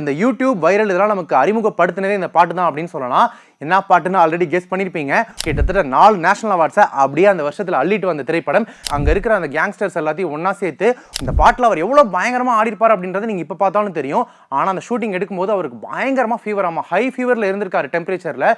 இந்த YouTube viral இதெல்லாம் நமக்கு அறிமுகப்படுத்தினதே இந்த பாட்டு தான் அப்படின்னு சொல்லலாம். என்ன பாட்டுன்னு ஆல்ரெடி கெஸ் பண்ணியிருப்பீங்க கிட்டத்தட்ட நாலு நேஷனல் அவார்ட்ஸை அப்படியே அந்த வருஷத்தில் அள்ளிட்டு வந்த திரைப்படம். அங்கே இருக்கிற அந்த கேங்ஸ்டர்ஸ் எல்லாத்தையும் ஒன்றா சேர்த்து இந்த பாட்டில் அவர் எவ்வளோ பயங்கரமாக ஆடிருப்பார் அப்படின்றது நீங்கள் இப்போ பார்த்தாலும் தெரியும். ஆனால் அந்த ஷூட்டிங் எடுக்கும்போது அவருக்கு பயங்கரமாக ஃபீவர் ஆமாம் ஹை ஃபீவரில் இருந்திருக்காரு டெம்பரேச்சரில்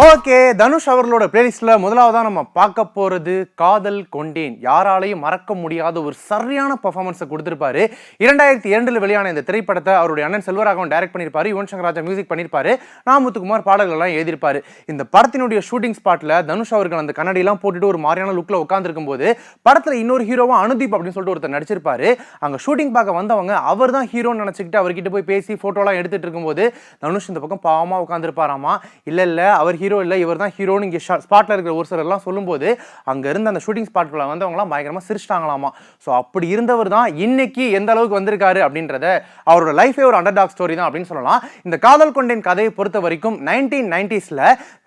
ஓகே தனுஷ் அவர்களோட பிளேலிஸ்ட்ல முதலாவதாக நம்ம பார்க்க போறது காதல் கொண்டேன். யாராலையும் மறக்க முடியாத ஒரு சரியான பர்ஃபார்மன்ஸை கொடுத்துருப்பாரு. இரண்டாயிரத்தி இரண்டில் வெளியான இந்த திரைப்படத்தை அவருடைய அண்ணன் செல்வராகவன் டைரக்ட் பண்ணியிருப்பாரு யுவன் சங்கர் ராஜா மியூசிக் பண்ணியிருப்பாரு நாமுத்துக்குமார் பாடல்கள்லாம் எழுதியிருப்பாரு. இந்த படத்தினுடைய ஷூட்டிங் ஸ்பாட்ல தனுஷ் அவர்கள் அந்த கண்ணடியெல்லாம் போட்டுட்டு ஒரு மாதிரியான லுக்கில் உட்காந்துருக்கும் போது படத்தில் இன்னொரு ஹீரோவா அனுதீப் அப்படின்னு சொல்லிட்டு ஒருத்தர் நடிச்சிருப்பாரு. அங்கே ஷூட்டிங் பார்க்க வந்தவங்க அவர் தான் ஹீரோன்னு நினச்சிக்கிட்டு அவர்கிட்ட போய் பேசி ஃபோட்டோலாம் எடுத்துட்டு இருக்கும்போது தனுஷ் இந்த பக்கம் பாவமாக உட்காந்துருப்பாராமா இல்லை இல்லை அவர் ஹீரோ இல்லை இவர் தான் ஹீரோன்னு இங்கே ஸ்பாட்டில் இருக்கிற ஒரு சிலர் எல்லாம் சொல்லும்போது அங்கே இருந்த அந்த ஷூட்டிங் ஸ்பாட்ல வந்தவங்களாம் பயங்கரமாக சிரிச்சிட்டாங்களாமா. ஸோ அப்படி இருந்தவர் தான் இன்னைக்கு எந்த அளவுக்கு வந்திருக்காரு அப்படின்றத அவரோட லைஃபே ஒரு அண்டர் டாக் ஸ்டோரி தான் அப்படின்னு சொல்லலாம். இந்த காதல் கொண்டேன் கதையை பொறுத்த வரைக்கும் நைன்டீன் நைன்டிஸில்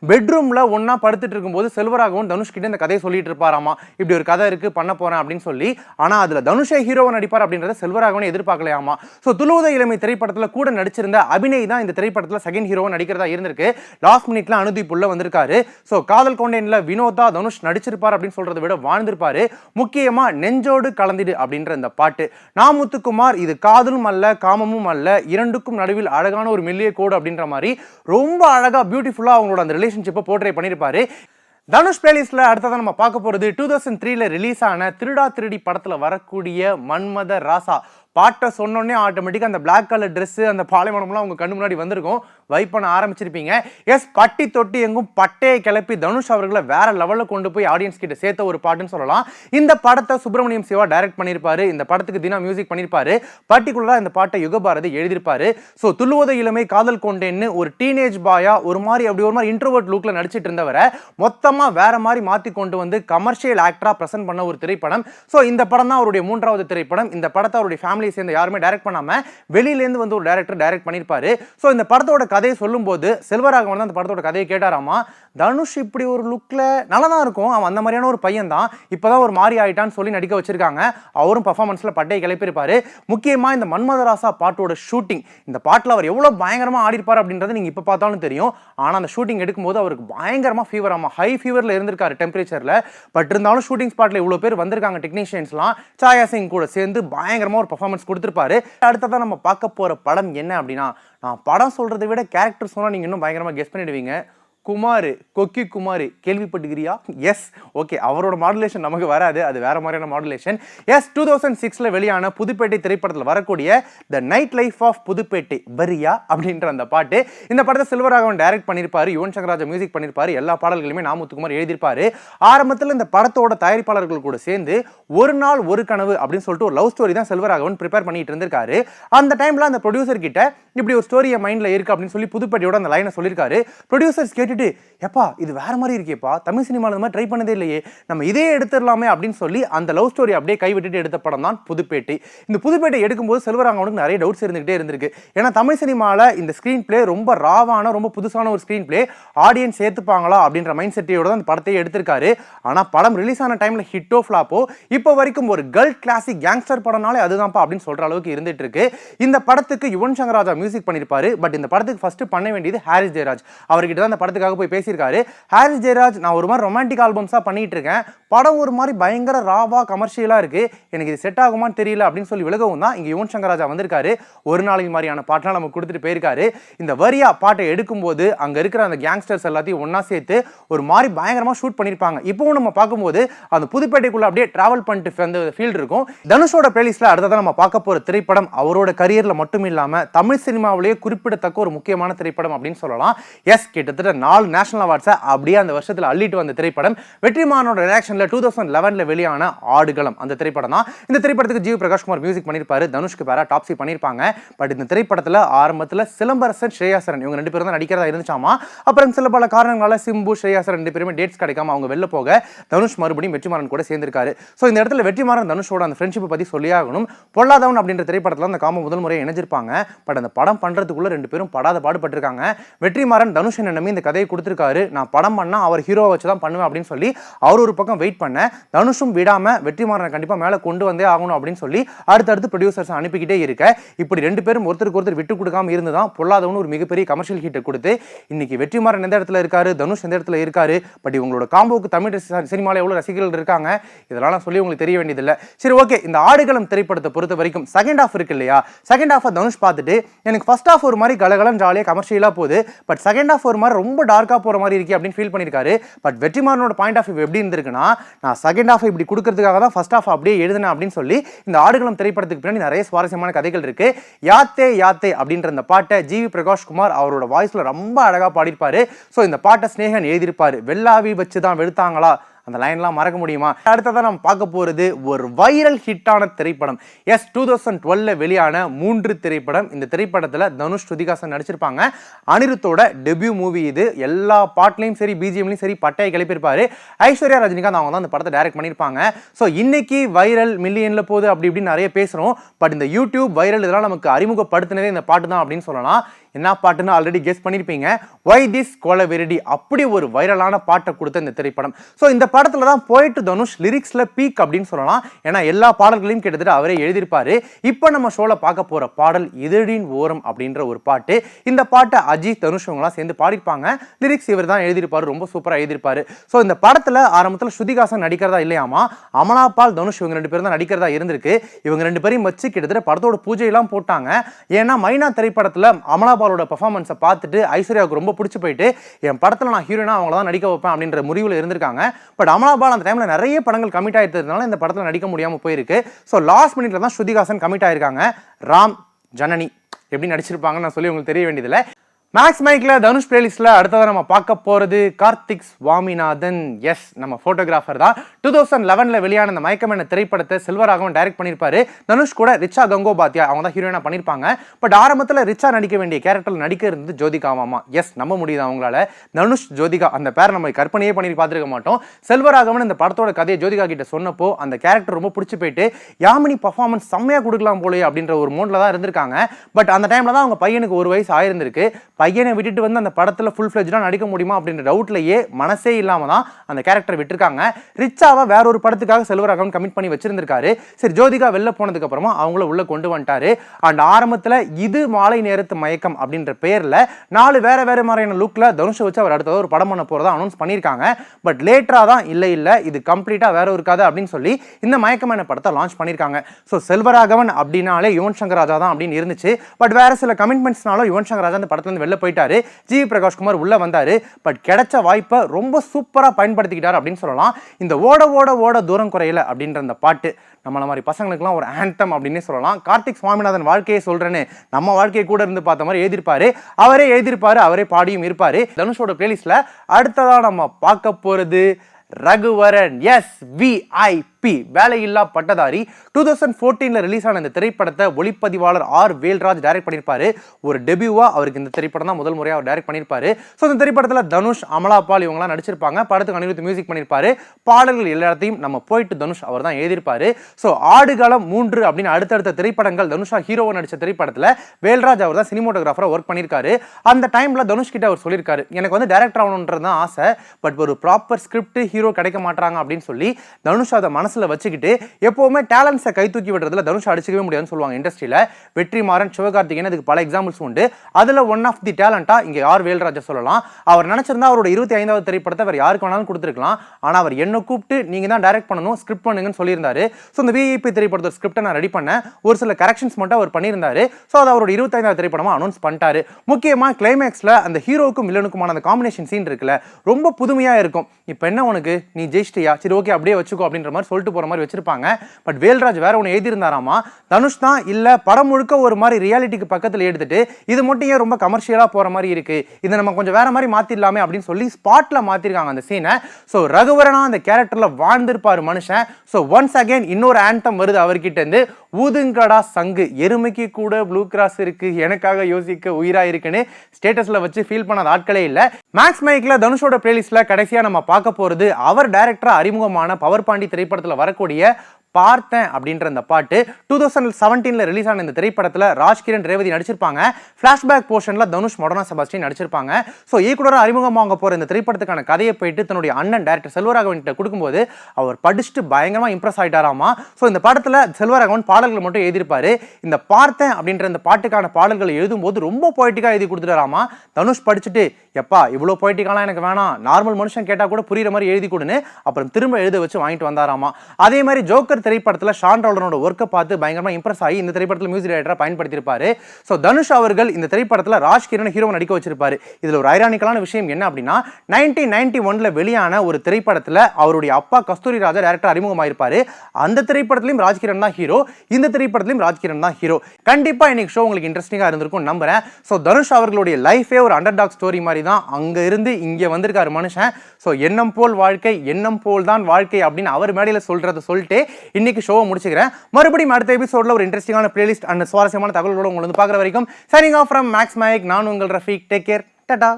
பெட்ரூமில் ஒன்றா படுத்துட்டு இருக்கும்போது செல்வராகவும் தனுஷ்கிட்ட இந்த கதையை சொல்லிட்டு இருப்பாராமா. இப்படி ஒரு கதை இருக்குது பண்ண போகிறேன் அப்படின்னு சொல்லி ஆனால் அதில் தனுஷை ஹீரோவை நடிப்பார் அப்படின்றத செல்வராகவன் எதிர்பார்க்கலையாமா. ஸோ துளுவத இளமை திரைப்படத்தில் கூட நடிச்சிருந்த அபிநய் தான் இந்த திரைப்படத்தில் செகண்ட் ஹீரோவை நடிக்கிறதா இருந்திருக்கு. லாஸ்ட் மினிட்ல அனுதி உள்ள வந்திருக்காரு ஸோ காதல் கொண்டேன்ல வினோதா தனுஷ் நடிச்சிருப்பார் அப்படின்னு சொல்றதை விட வாழ்ந்திருப்பாரு. முக்கியமா நெஞ்சோடு கலந்திடு அப்படின்ற இந்த பாட்டு. நாமுத்துக்குமார் இது காதலும் அல்ல காமமும் அல்ல இரண்டுக்கும் நடுவில் அழகான ஒரு மெல்லிய கோடு அப்படின்ற மாதிரி ரொம்ப அழகா பியூட்டிஃபுல்லா அவங்களோட அந்த ரிலேஷன்ஷிப்பை போர்ட்ரே பண்ணியிருப்பாரு. தனுஷ் பிளேலிஸ்ட்ல அடுத்ததான் நம்ம பார்க்க போறது டூ தௌசண்ட் த்ரீல ரிலீஸ் ஆன திருடா திருடி படத்துல வரக்கூடிய மன்மத ராசா. பாட்டை சொன்னோடனே ஆட்டோமேட்டிக்காக அந்த பிளாக் கலர் ட்ரெஸ்ஸு அந்த பாலைவனம்லாம் அவங்க கண்ணு முன்னாடி வந்திருக்கும். வைப் பண்ண ஆரம்பிச்சிருப்பீங்க. எஸ் பட்டி தொட்டி எங்கும் பட்டையை கிளப்பி தனுஷ் அவர்களை வேற லெவலில் கொண்டு போய் ஆடியன்ஸ் கிட்ட சேர்த்த ஒரு பாட்டுன்னு சொல்லலாம். இந்த படத்தை சுப்பிரமணியம் சிவா டைரக்ட் பண்ணியிருப்பாரு. இந்த படத்துக்கு தினா மியூசிக் பண்ணியிருப்பாரு. பர்டிகுலராக இந்த பாட்டை யுகபாரதி எழுதியிருப்பாரு. ஸோ துள்ளுவத இளமை காதல் கொண்டேன்னு ஒரு டீனேஜ் பாயா ஒரு மாதிரி அப்படி ஒரு மாதிரி இன்ட்ரோவர்ட் லுக்கில் நடிச்சிட்டு இருந்தவரை மொத்தமாக வேற மாதிரி மாற்றி கொண்டு வந்து கமர்ஷியல் ஆக்டராக ப்ரெசென்ட் பண்ண ஒரு திரைப்படம். ஸோ இந்த படம் தான் அவருடைய மூன்றாவது திரைப்படம். இந்த படத்தை அவருடைய ஃபேமிலியை சேர்ந்த யாருமே டைரக்ட் பண்ணாமல் வெளியிலேருந்து வந்து ஒரு டைரக்டர் டைரக்ட் பண்ணியிருப்பாரு. ஸோ இந்த படத்தோட கதையை சொல்லும்போது செல்வராகவன் தான் அந்த படத்தோட கதையை கேட்டாராமா தனுஷ் இப்படி ஒரு லுக்கில் நல்லா தான் இருக்கும். அவன் அந்த மாதிரியான ஒரு பையன் தான். இப்போதான் ஒரு மாறி ஆயிட்டான்னு சொல்லி நடிக்க வச்சிருக்காங்க. அவரும் பர்ஃபாமன்ஸில் பட்டையை கிளப்பியிருப்பாரு. முக்கியமாக இந்த மன்மதராசா பாட்டோட ஷூட்டிங் இந்த பாட்டில் அவர் எவ்வளோ பயங்கரமாக ஆடிருப்பார் அப்படின்றது நீங்கள் இப்போ பார்த்தாலும் தெரியும். ஆனால் அந்த ஷூட்டிங் எடுக்கும்போது அவருக்கு பயங்கரமாக ஃபீவர் ஆமாம் ஹை ஃபீவரில் இருந்திருக்காரு டெம்பரேச்சரில் பட் இருந்தாலும் ஷூட்டிங் ஸ்பாட்டில் இவ்வளோ பேர் வந்திருக்காங்க டெக்னீஷியன்ஸ்லாம் சாயா சிங் கூட சேர்ந்து பயங்கரமாக ஒரு பர்ஃபார்மன்ஸ் கொடுத்துருப்பாரு. அடுத்ததான் நம்ம பார்க்க போகிற படம் என்ன அப்படின்னா படம் சொல்கிறத விட கேரக்டர் சொன்னால் நீங்கள் இன்னும் பயங்கரமாக கெஸ் பண்ணிடுவீங்க. குமார் கொக்கி குமார் கேள்விப்பட்டுக்கிறியா எஸ் ஓகே அவரோட மாடுலேஷன் நமக்கு வராது. அது வேற மாதிரியான மாடுலேஷன் எஸ் டூ தௌசண்ட் சிக்ஸில் வெளியான புதுப்பேட்டை திரைப்படத்தில் வரக்கூடிய the night life of Pudhupettai வரியா? அப்படின்ற அந்த பாட்டு. இந்த படத்தை செல்வராகவன் டைரக்ட் பண்ணியிருப்பாரு. யுவன் சங்கர் ராஜா மியூசிக் பண்ணியிருப்பார். எல்லா பாடல்களுமே நாமுத்துக்குமார் எழுதியிருப்பார். ஆரம்பத்தில் இந்த படத்தோட தயாரிப்பாளர்கள் கூட சேர்ந்து ஒரு நாள் ஒரு கனவு அப்படின்னு சொல்லிட்டு ஒரு லவ் ஸ்டோரி தான் செல்வராகவன் ப்ரிப்பேர் பண்ணிட்டு இருந்திருக்காரு. அந்த டைம்ல அந்த ப்ரொடியூசர் கிட்ட இப்படி ஒரு ஸ்டோரியை மைண்டில் இருக்குது இருக்கு அப்படின்னு சொல்லி புதுப்பேட்டையோட அந்த லைனை சொல்லியிருக்காரு. ப்ரொடியூசர்ஸ் கேட்டுட்டு எப்பா இது வேற மாதிரி இருக்கேப்பா. தமிழ் சினிமாவில் இந்த மாதிரி ட்ரை பண்ணதே இல்லையே. நம்ம இதே எடுத்துடலாமே அப்படின்னு சொல்லி அந்த லவ் ஸ்டோரி அப்படியே கைவிட்டுட்டு எடுத்த படம் தான் புதுப்பேட்டை. இந்த புதுப்பேட்டை எடுக்கும்போது செல்வராங்கவனுக்கு நிறைய டவுட்ஸ் இருந்துகிட்டே இருந்திருக்கு. ஏன்னா தமிழ் சினிமாவில் இந்த ஸ்க்ரீன் பிளே ரொம்ப ராவான ரொம்ப புதுசான ஒரு ஸ்க்ரீன் பிளே ஆடியன்ஸ் சேர்த்துப்பாங்களா அப்படின்ற மைண்ட் செட்டியோட தான் அந்த படத்தையே எடுத்திருக்காரு. ஆனால் படம் ரிலீஸ் ஆன டைமில் ஹிட்டோ ஃப்ளாப்போ இப்போ வரைக்கும் ஒரு கேர்ள் கிளாசிக் கேங்ஸ்டர் படம்னாலே அதுதான்ப்பா அப்படின்னு சொல்ற அளவுக்கு இருந்துட்டு இருக்கு. இந்த படத்துக்கு யுவன் சங்கர் ராஜா மியூசிக் பண்ணியிருப்பாரு பட் இந்த படத்துக்கு ஃபஸ்ட்டு பண்ண வேண்டியது ஹாரிஸ் ஜெயராஜ். அவர்கிட்ட தான் இந்த படத்துக்காக போய் பேசியிருக்காரு. ஹாரிஸ் ஜெயராஜ் நான் ஒரு மாதிரி ரொமான்டிக் ஆல்பம்ஸாக பண்ணிட்டு இருக்கேன் படம் ஒரு மாதிரி பயங்கர ராவா கமர்ஷியலாக இருக்கு. எனக்கு இது செட் ஆகுமான்னு தெரியல அப்படின்னு சொல்லி விலகவும் தான் இங்கே யுவன் சங்கர் ராஜா வந்திருக்காரு. ஒரு நாளைக்கு மாதிரியான பாட்டெல்லாம் நம்ம கொடுத்துட்டு போயிருக்காரு. இந்த வரியா பாட்டை எடுக்கும்போது அங்கே இருக்கிற அந்த கேங்ஸ்டர்ஸ் எல்லாத்தையும் ஒன்றா சேர்த்து ஒரு மாதிரி பயங்கரமாக ஷூட் பண்ணியிருப்பாங்க இப்போவும் நம்ம பார்க்கும்போது அந்த புதுப்பேட்டைக்குள்ளே அப்படியே ட்ராவல் பண்ணிட்டு அந்த ஃபீல்டு இருக்கும். தனுஷோட பிளேலிஸ்ட்ல அடுத்ததான் நம்ம பார்க்க போகிற திரைப்படம் அவரோட கரியரில் மட்டும் இல்லாமல் தமிழ் சினிமாவிலேயே குறிப்பிடத்தக்க ஒரு முக்கியமான திரைப்படம் அப்படின்னு சொல்லலாம். எஸ் கிட்டத்தட்ட நாலு நேஷனல் அவார்ட்ஸை அப்படியே அந்த வருஷத்துல அள்ளிட்டு வந்த திரைப்படம் வெற்றிமாறனோட ரியாக்ஷன்ல டூ தௌசண்ட் லெவன்ல வெளியான ஆடுகளம். அந்த திரைப்படம் தான். இந்த திரைப்படத்துக்கு ஜீவ் பிரகாஷ்குமார் மியூசிக் பண்ணியிருப்பாரு தனுஷ்க்கு பேரா டாப்ஸி பண்ணியிருப்பாங்க. பட் இந்த திரைப்படத்தில் ஆரம்பத்தில் சிலம்பரசன் ஸ்ரேயாசரன் இவங்க ரெண்டு பேரும் தான் நடிக்கிறதா இருந்துச்சாமா? அப்புறம் சில பல காரணங்களால சிம்பு ஸ்ரேயாசரன் ரெண்டு பேருமே டேட்ஸ் கிடைக்காம அவங்க வெளில போக தனுஷ் மறுபடியும் வெற்றிமாறன் கூட சேர்ந்திருக்காரு. ஸோ இந்த இடத்துல வெற்றிமாறன் தனுஷோட அந்த ஃப்ரெண்ட்ஷிப்பை பற்றி சொல்லியாகணும் பொல்லாதவன் அப்படின்ற திரைப்படத்துல அந்த காம முதல் முறை இணைஞ்சிருப்பாங்க. பட் அந்த படம் பண்றதுக்குள்ள ரெண்டு பேரும் படாத பாடுபட்டிருக்காங்க. வெற்றிமாறன் தனுஷ் நம்பி இந்த கதை கதையை கொடுத்துருக்காரு. நான் படம் பண்ணால் அவர் ஹீரோவை வச்சு தான் பண்ணுவேன் அப்படின்னு சொல்லி அவர் ஒரு பக்கம் வெயிட் பண்ண தனுஷும் விடாமல் வெற்றிமாறனை கண்டிப்பாக மேலே கொண்டு வந்தே ஆகணும் அப்படின்னு சொல்லி அடுத்தடுத்து ப்ரொடியூசர்ஸ் அனுப்பிக்கிட்டே இருக்க. இப்படி ரெண்டு பேரும் ஒருத்தருக்கு ஒருத்தர் விட்டு கொடுக்காம இருந்துதான் பொல்லாதவனு ஒரு மிகப்பெரிய கமர்ஷியல் ஹீட்டை கொடுத்து இன்னைக்கு வெற்றிமாறன் எந்த இடத்துல இருக்காரு தனுஷ் எந்த இடத்துல இருக்காரு பட் இவங்களோட காம்போக்கு தமிழ் சினிமாவில் எவ்வளோ ரசிகர்கள் இருக்காங்க இதெல்லாம் நான் சொல்லி உங்களுக்கு தெரிய வேண்டியதில்லை. சரி ஓகே இந்த ஆடுகளம் திரைப்படத்தை பொறுத்த வரைக்கும் செகண்ட் ஆஃப் இருக்கு இல்லையா? செகண்ட் ஹாஃப் தனுஷ் பார்த்துட்டு எனக்கு ஃபர்ஸ்ட் ஆஃப் ஒரு மாதிரி கலகலம் ஜாலியாக கமர்ஷியலாக போகுது பட் செகண்ட் ஆஃப் ஒரு மாதிரி ரொம்ப டார்க்காக போகிற மாதிரி இருக்கு அப்படின்னு ஃபீல் பண்ணியிருக்காரு பட் வெற்றிமாறனோட பாயிண்ட் ஆஃப் வியூ எப்படி இருந்திருக்குன்னா நான் செகண்ட் ஹாஃப் இப்படி கொடுக்கறதுக்காக தான் ஃபர்ஸ்ட் ஆஃப் அப்படியே எழுதினேன் அப்படின்னு சொல்லி இந்த ஆடுகளம் திரைப்படத்துக்கு பின்னாடி நிறைய சுவாரஸ்யமான கதைகள் இருக்கு. யாத்தே யாத்தே அப்படின்ற இந்த பாட்டை ஜிவி பிரகாஷ் குமார் அவரோட வாய்ஸில் ரொம்ப அழகாக பாடியிருப்பாரு. ஸோ இந்த பாட்டை ஸ்னேகன் எழுதியிருப்பார். வெள்ளாவி வச்சு தான் வெளுத்தாங்களா? அந்த லைன்லாம் மறக்க முடியுமா? அடுத்ததான் நம்ம பார்க்க போகிறது ஒரு வைரல் ஹிட்டான திரைப்படம். எஸ் டூ தௌசண்ட் டுவெல்ல வெளியான மூன்று திரைப்படம். இந்த திரைப்படத்தில் தனுஷ் ஸ்ருதிகாசன் நடிச்சிருப்பாங்க. அனிருத்தோட டெபியூ மூவி இது. எல்லா பாட்லையும் சரி பிஜிஎம்லையும் சரி பட்டையை கிளப்பியிருப்பாரு. ஐஸ்வர்யா ரஜினிகாந்த் அவங்க தான் அந்த படத்தை டைரக்ட் பண்ணியிருப்பாங்க. ஸோ இன்னைக்கு வைரல் மில்லியனில் போகுது அப்படி இப்படின்னு நிறைய பேசுகிறோம் பட் இந்த யூடியூப் வைரல் இதெல்லாம் நமக்கு அறிமுகப்படுத்தினதே இந்த பாட்டு தான் அப்படின்னு சொல்லலாம். என்ன பாட்டுன்னு ஆல்ரெடி கெஸ் பண்ணியிருப்பீங்க ஒய் திஸ் கோலவெரடி? அப்படி ஒரு வைரலான பாட்டை கொடுத்த இந்த திரைப்படம். ஸோ இந்த படத்தில் தான் போயிட்டு தனுஷ் லிரிக்ஸில் பீக் அப்படின்னு சொல்லலாம். ஏன்னா எல்லா பாடல்களையும் கிட்டத்தட்ட அவரே எழுதியிருப்பார். இப்போ நம்ம ஷோவில் பார்க்க போகிற பாடல் இதழின் ஓரம் அப்படின்ற ஒரு பாட்டு. இந்த பாட்டை அஜித் தனுஷ் இவங்களாம் சேர்ந்து பாடியிருப்பாங்க. லிரிக்ஸ் இவர் தான் எழுதியிருப்பார். ரொம்ப சூப்பராக எழுதியிருப்பார். ஸோ இந்த படத்தில் ஆரம்பத்தில் ஸ்ருதிகாசன் நடிக்கிறதா இல்லையாமா? அமலாபால் தனுஷ் இவங்க ரெண்டு பேரும் தான் நடிக்கிறதா இருந்திருக்கு. இவங்க ரெண்டு பேரையும் வச்சு கிட்டத்தட்ட படத்தோட பூஜையெல்லாம் போட்டாங்க. ஏன்னா மைனா திரைப்படத்தில் அமலாபாலோட பெர்ஃபார்மன்ஸை பார்த்துட்டு ஐஸ்வர்யாவுக்கு ரொம்ப பிடிச்சி போயிட்டு என் படத்தில் நான் ஹீரோனா அவங்கள தான் நடிக்க வைப்பேன் அப்படின்ற முடிவில் இருந்திருக்காங்க. பட் அமலாபால் அந்த டைமில் நிறைய படங்கள் கமிட் ஆகிட்டதுனால இந்த படத்தில் நடிக்க முடியாமல் போயிருக்கு. ஸோ லாஸ்ட் மினிட்ல தான் ஸ்ருதிகாசன் கமிட் ஆயிருக்காங்க. ராம் ஜனனி எப்படி நடிச்சிருப்பாங்கன்னு நான் சொல்லி உங்களுக்கு தெரிய வேண்டியதில்லை. மேக்ஸ் மைக்கில் தனுஷ் பிளேலிஸ்டில் அடுத்ததாக நம்ம பார்க்க போகிறது கார்த்திக் சுவாமிநாதன். எஸ் நம்ம ஃபோட்டோகிராஃபர் தான். டூ தௌசண்ட் லெவனில் வெளியான இந்த மயக்கம் என்ற திரைப்படத்தை செல்வராகவன் டைரக்ட் பண்ணியிருப்பாரு. தனுஷ் கூட ரிச்சா கங்கோபாத்யா அவங்க தான் ஹீரோயினாக பண்ணியிருப்பாங்க. பட் ஆரம்பத்தில் ரிச்சா நடிக்க வேண்டிய கேரக்டர் நடிக்க இருந்து ஜோதிகா மாமா. எஸ் நம்ப முடியுது அவங்களால? தனுஷ் ஜோதிகா அந்த பேர் நம்ம கற்பனையே பண்ணி பார்த்துருக்க மாட்டோம். செல்வராகவன் இந்த படத்தோட கதையை ஜோதிகா கிட்ட சொன்னப்போ அந்த கேரக்டர் ரொம்ப பிடிச்சி போயிட்டு யாமினி பர்ஃபார்மன்ஸ் செம்மையாக கொடுக்கலாம் போலே அப்படின்ற ஒரு மோட்ல தான் இருந்திருக்காங்க. பட் அந்த டைமில் தான் அவங்க பையனுக்கு ஒரு வயசு ஆயிருந்திருக்கு. பையனை விட்டுட்டு வந்து அந்த படத்தில் ஃபுல் ஃபிளெஜ்டாக நடிக்க முடியுமா அப்படின்ற டவுட்லயே மனசே இல்லாமல் தான் அந்த கேரக்டர் விட்டுருக்காங்க. ரிச்சாவை வேற ஒரு படத்துக்காக செல்வராகவன் கமிட் பண்ணி வச்சிருந்திருக்காரு. சரி ஜோதிகா வெளில போனதுக்கப்புறமா அவங்கள உள்ளே கொண்டு வந்துட்டாரு. அண்ட் ஆரம்பத்தில் இது மாலை நேரத்து மயக்கம் அப்படின்ற பேரில் நாலு வேற வேற மாதிரியான லுக்கில் தனுஷை வச்சு அவர் அடுத்ததாக ஒரு படம் பண்ண போகிறதா அனௌன்ஸ் பண்ணியிருக்காங்க. பட் லேட்டராக தான் இல்லை இல்லை இது கம்ப்ளீட்டாக வேற ஒரு கதை அப்படின்னு சொல்லி இந்த மயக்கமான படத்தை லான்ச் பண்ணியிருக்காங்க. ஸோ செல்வராகவன் அப்படின்னாலே யுவன் சங்கர் ராஜா தான் அப்படின்னு இருந்துச்சு. பட் வேற சில கமிட்மெண்ட்ஸ்னாலும் யுவன் சங்கர் ராஜா அந்த படத்துலேருந்து வெளில போயிட்டாரு. ஜி. பிரகாஷ்குமார் உள்ள வந்தாரு. பட் கிடைச்ச வாய்ப்பை ரொம்ப சூப்பரா பயன்படுத்திக்கிட்டார் அப்படின்னு சொல்லலாம். இந்த ஓட ஓட ஓட தூரம் குறையல அப்படின்ற அந்த பாட்டு நம்மள மாதிரி பசங்களுக்குலாம் ஒரு ஆந்தம் அப்படின்னே சொல்லலாம். கார்த்திக் சுவாமிநாதன் வாழ்க்கையை சொல்றேன்னு நம்ம வாழ்க்கையை கூட இருந்து பார்த்த மாதிரி எழுதியிருப்பாரு. அவரே எழுதியிருப்பாரு அவரே பாடியும் இருப்பாரு. தனுஷோட பிளேலிஸ்ட்ல அடுத்ததாக நம்ம பார்க்க போறது ரகுவரன். எஸ் விஐபி வேலையில்லா பட்டதாரி டூ தௌசண்ட் ஃபோர்டீனில் ரிலீஸ் ஆன இந்த திரைப்படத்தை ஒளிப்பதிவாளர் ஆர். வேல்ராஜ் டைரக்ட் பண்ணியிருப்பாரு. ஒரு டெபியூவா அவருக்கு இந்த திரைப்படம் தான் முதல் முறையாக அவர் டைரக்ட் பண்ணியிருப்பாரு. ஸோ இந்த திரைப்படத்தில் தனுஷ் அமலாபால் இவங்கலாம் நடிச்சிருப்பாங்க. படத்துக்கு அனிருத் மியூசிக் பண்ணியிருப்பாரு. பாடல்கள் எல்லாத்தையும் நம்ம போயிட்டு தனுஷ் அவர் தான் எழுதியிருப்பாரு. ஸோ ஆடுகாலம் மூன்று அப்படின்னு அடுத்தடுத்த திரைப்படங்கள் தனுஷா ஹீரோவை நடித்த திரைப்படத்தில் வேல்ராஜ் அவர் தான் சினிமோட்டோகிராஃபராக ஒர்க் பண்ணியிருக்காரு. அந்த டைமில் தனுஷ் கிட்ட அவர் சொல்லியிருக்காரு. எனக்கு வந்து டேரக்டர் ஆகணுன்றது தான் ஆசை. பட் ஒரு ப்ராப்பர் ஸ்கிரிப்ட் ஹீரோ கிடைக்க மாட்டாங்க அப்படின்னு சொல்லி தனுஷ் அதை மனசு மனசில் வச்சுக்கிட்டு எப்போவுமே டேலண்ட்ஸை கை தூக்கி விடுறதுல தனுஷ் அடிச்சிக்கவே முடியாதுன்னு சொல்லுவாங்க இண்டஸ்ட்ரியில் வெற்றிமாறன் சிவகார்த்திகேயன் இதுக்கு பல எக்ஸாம்பிள்ஸ் உண்டு. அதில் ஒன் ஆஃப் தி டேலண்ட்டாக இங்கே ஆர் வேல்ராஜா சொல்லலாம். அவர் நினச்சிருந்தா அவரோட இருபத்தி ஐந்தாவது திரைப்படத்தை அவர் யாருக்கு வேணாலும் கொடுத்துருக்கலாம். ஆனால் அவர் என்ன கூப்பிட்டு நீங்கள் தான் டைரக்ட் பண்ணணும் ஸ்கிரிப்ட் பண்ணுங்கன்னு சொல்லியிருந்தாரு. ஸோ இந்த விஐபி திரைப்படத்தோட ஸ்கிரிப்டை நான் ரெடி பண்ணேன். ஒரு சில கரெக்ஷன்ஸ் மட்டும் அவர் பண்ணியிருந்தாரு. ஸோ அது அவரோட இருபத்தைந்தாவது திரைப்படமாக அனௌன்ஸ் பண்ணிட்டாரு. முக்கியமாக கிளைமேக்ஸில் அந்த ஹீரோவுக்கும் வில்லனுக்குமான அந்த காம்பினேஷன் சீன் இருக்குல்ல ரொம்ப புதுமையாக இருக்கும். இப்போ என்ன உனக்கு? நீ ஜெயிச்சிட்டியா? சரி ஓகே அப்படியே வச்சுக்கோ அப்படின்ற மாதிரி சொல்லிட்டு போகிற மாதிரி வச்சிருப்பாங்க. பட் வேல்ராஜ் வேற ஒன்று எழுதியிருந்தாராமா? தனுஷ் தான் இல்லை படம் முழுக்க ஒரு மாதிரி ரியாலிட்டிக்கு பக்கத்தில் எடுத்துட்டு இது மட்டும் ஏன் ரொம்ப கமர்ஷியலாக போகிற மாதிரி இருக்குது இதை நம்ம கொஞ்சம் வேற மாதிரி மாற்றிடலாமே அப்படின்னு சொல்லி ஸ்பாட்டில் மாற்றிருக்காங்க அந்த சீனை ஸோ ரகுவரனா அந்த கேரக்டரில் வாழ்ந்திருப்பார் மனுஷன். ஸோ ஒன்ஸ் அகைன் இன்னொரு ஆண்டம் வருது அவர்கிட்ட இருந்து ஊதுங்கடா சங்கு எருமைக்கு கூட ப்ளூ கிராஸ் இருக்கு எனக்காக யோசிக்க உயிரா இருக்குன்னு ஸ்டேட்டஸில் வச்சு ஃபீல் பண்ணாத ஆட்களே இல்லை. மேக்ஸ் மைக்கில் தனுஷோட பிளேலிஸ்ட்ல கடைசியாக நம்ம பார்க்க போகிறது அவர் டைரக்டரா அறிமுகமான பவர் பாண்டி வரக்கூடிய பார்த்தேன் அப்படின்ற அந்த பாட்டு டூ தௌசண்ட் செவன்டீனில் ரிலீஸ் ஆன இந்த திரைப்படத்தில் ராஜ்கிரண் ரேவதி நடிச்சிருப்பாங்க. ஃப்ளாஷ்பேக் போர்ஷனில் தனுஷ் மொடனா செபாஸ்டின் நடிச்சிருப்பாங்க. ஸோ ஈக்குவலராக அறிமுகமாக போகிற இந்த திரைப்படத்துக்கான கதையை போயிட்டு தன்னுடைய அண்ணன் டேரக்டர் செல்வராகவன் கிட்ட கொடுக்கும்போது அவர் படிச்சுட்டு பயங்கரமாக இம்ப்ரெஸ் ஆகிட்டாராமா ஸோ இந்த படத்தில் செல்வராகவன் பாடல்கள் மட்டும் எழுதியிருப்பார். இந்த பார்த்தேன் அப்படின்ற இந்த பாட்டுக்கான பாடல்களை எழுதும்போது ரொம்ப பொய்ட்டிக்காக எழுதி கொடுத்துட்டாராமா? தனுஷ் படிச்சுட்டு எப்பா இவ்வளோ பொய்ட்டிக்காலாம் எனக்கு வேணாம். நார்மல் மனுஷன் கேட்டால் கூட புரியுற மாதிரி எழுதி கொடுன்னு அப்புறம் திரும்ப எழுத வச்சு வாங்கிட்டு வந்தாராமா? அதே மாதிரி ஜோக்கர் திரைப்படத்தில் ஷான் ரோலனோட ஒர்க்கை பார்த்து பயங்கரமாக இம்ப்ரெஸ் ஆகி இந்த திரைப்படத்தில் மியூசிக் டைரக்டராக பயன்படுத்தியிருப்பார். ஸோ தனுஷ் அவர்கள் இந்த திரைப்படத்தில் ராஜ்கிரண் ஹீரோ நடிக்க வச்சிருப்பார். இதில் ஒரு ஐரானிக்கலான விஷயம் என்ன அப்படின்னா நைன்டீன் நைன்டி ஒன்ல வெளியான ஒரு திரைப்படத்தில் அவருடைய அப்பா கஸ்தூரி ராஜா டேரக்டர் அறிமுகமாயிருப்பார். அந்த திரைப்படத்திலையும் ராஜ்கிரண் தான் ஹீரோ இந்த திரைப்படத்திலையும் ராஜ்கிரண் தான் ஹீரோ கண்டிப்பாக இன்னைக்கு ஷோ உங்களுக்கு இன்ட்ரெஸ்டிங்காக இருந்திருக்கும் நம்புறேன். ஸோ தனுஷ் அவர்களுடைய லைஃபே ஒரு அண்டர் டாக் ஸ்டோரி மாதிரி தான் அங்கே இருந்து இங்கே வந்திருக்காரு மனுஷன். ஸோ எண்ணம் போல் வாழ்க்கை எண்ணம் போல் தான் வாழ்க்கை அப்படின்னு அவர் மேடையில் சொல்கிறத சொல்லிட்டு இன்னைக்கு ஷோவை முடிச்சுக்கிறேன். மறுபடியும் அடுத்த எபிசோடில் ஒரு இன்ட்ரெஸ்டிங்கான பிளேலிஸ்ட் அண்ட் சுவாரஸ்யமான தகவல்களோட உங்களை வந்து பார்க்குற வரைக்கும் signing off from Max Mag நான் உங்கள் ரஃபீக். Take care ta-ta